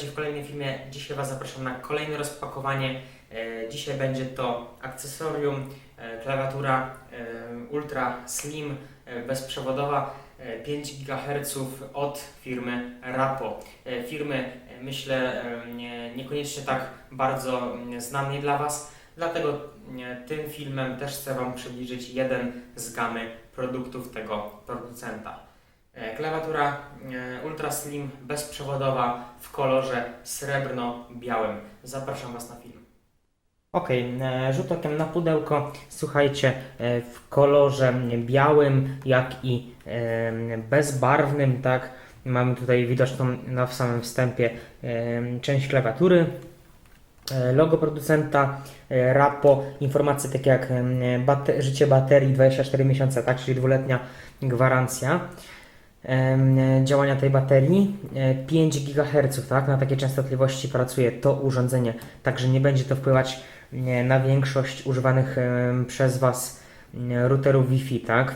witajcie w kolejnym filmie. Dzisiaj Was zapraszam na kolejne rozpakowanie. E, Dzisiaj będzie to akcesorium, e, klawiatura e, Ultra Slim, bezprzewodowa, e, 5 GHz od firmy Rapo. Firmy, myślę, nie, niekoniecznie tak bardzo mm, znanej dla Was, dlatego e, tym filmem też chcę Wam przybliżyć jeden z gamy produktów tego producenta. E, Klawiatura e, Ultra Slim bezprzewodowa w kolorze srebrno-białym. Zapraszam Was na film. Ok, rzut okiem na pudełko. Słuchajcie, e, w kolorze białym, jak i e, bezbarwnym, tak. Mamy tutaj widoczną na samym wstępie e, część klawiatury. E, Logo producenta e, Rapo, informacje takie jak e, bate- życie baterii 24 miesiące, tak, czyli dwuletnia gwarancja działania tej baterii. E, 5 GHz, tak? Na takie częstotliwości pracuje to urządzenie, także nie będzie to wpływać e, na większość używanych przez Was e, routerów Wi-Fi, tak?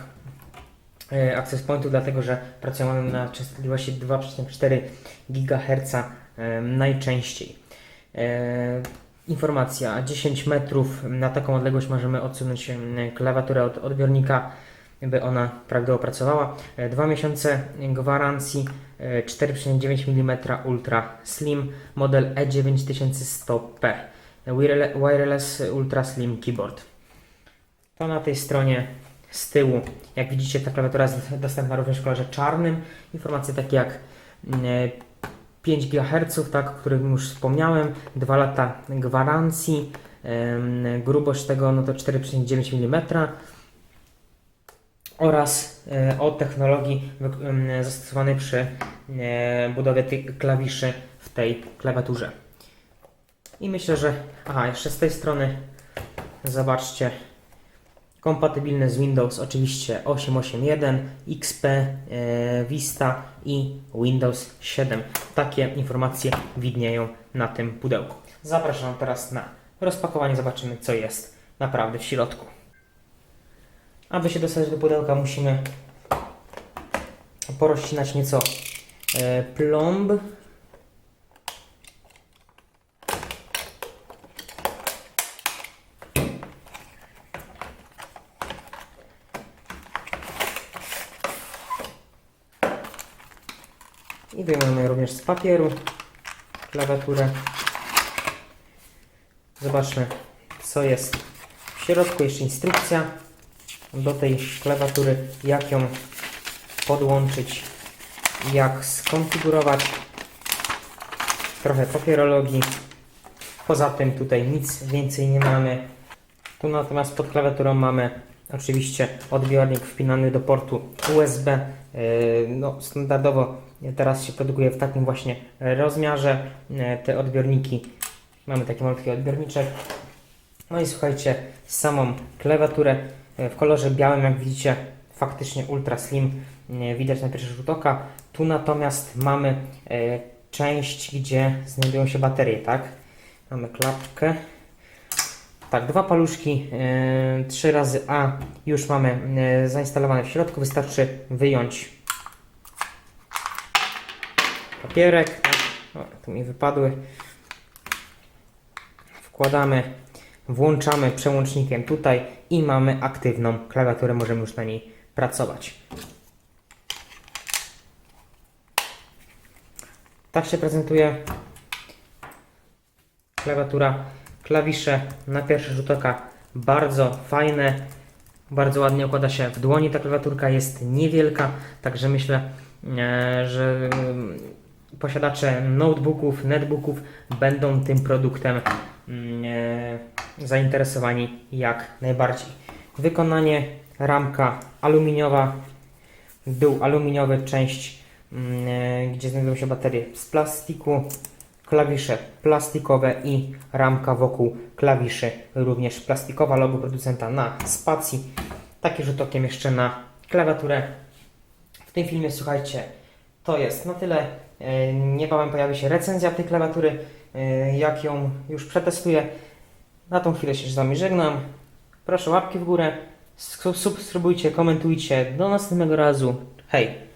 E, Access dlatego że pracują one na częstotliwości 2,4 GHz najczęściej. E, Informacja, 10 metrów na taką odległość możemy odsunąć klawiaturę od odbiornika, by ona prawidłowo pracowała. E, Dwa miesiące gwarancji, e, 4,9 mm Ultra Slim, model E E9100P, Wirele- Wireless Ultra Slim Keyboard. To na tej stronie z tyłu, jak widzicie, ta klawiatura jest dostępna również w kolorze czarnym. Informacje takie jak mm, e, 5 GHz, tak, o którym już wspomniałem, 2 lata gwarancji, grubość tego no to 4,9 mm oraz e, o technologii zastosowanej przy e, budowie tych klawiszy w tej klawiaturze. I myślę, że. Aha, jeszcze z tej strony zobaczcie. Kompatybilny z Windows oczywiście 8.8.1, XP, e, Vista i Windows 7. Takie informacje widnieją na tym pudełku. Zapraszam teraz na rozpakowanie. Zobaczymy, co jest naprawdę w środku. Aby się dostać do pudełka, musimy porozcinać nieco e, plomb. I wyjmujemy również z papieru klawiaturę. Zobaczmy, co jest w środku. Jeszcze instrukcja do tej klawiatury, jak ją podłączyć, jak skonfigurować. Trochę papierologii. Poza tym tutaj nic więcej nie mamy. Tu natomiast pod klawiaturą mamy oczywiście odbiornik wpinany do portu USB. Yy, No, standardowo teraz się produkuje w takim właśnie rozmiarze yy, te odbiorniki. Mamy taki malutki odbiorniczek. No i słuchajcie, samą klawiaturę e, w kolorze białym, jak widzicie, faktycznie ultra slim, e, widać na pierwszy rzut oka. Tu natomiast mamy e, część, gdzie znajdują się baterie, tak? Mamy klapkę. Tak, dwa paluszki, e, 3 razy A już mamy e, zainstalowane w środku. Wystarczy wyjąć papierek. Tak. O, tu mi wypadły. Wkładamy włączamy przełącznikiem tutaj i mamy aktywną klawiaturę, możemy już na niej pracować. Tak się prezentuje klawiatura. Klawisze na pierwszy rzut oka bardzo fajne, bardzo ładnie układa się w dłoni. Ta klawiaturka jest niewielka, także myślę, e, że mm, posiadacze notebooków, netbooków będą tym produktem zainteresowani jak najbardziej. Wykonanie ramka aluminiowa, dół aluminiowy, część mm, e, gdzie znajdują się baterie z plastiku, klawisze plastikowe i ramka wokół klawiszy również plastikowa, logo producenta na spacji. Taki rzut okiem jeszcze na klawiaturę. W tym filmie słuchajcie, to jest na tyle. E, Niebawem pojawi się recenzja tej klawiatury, e, jak ją już przetestuję. Na tą chwilę się z Wami żegnam. Proszę łapki w górę, subskrybujcie, komentujcie. Do następnego razu. Hej!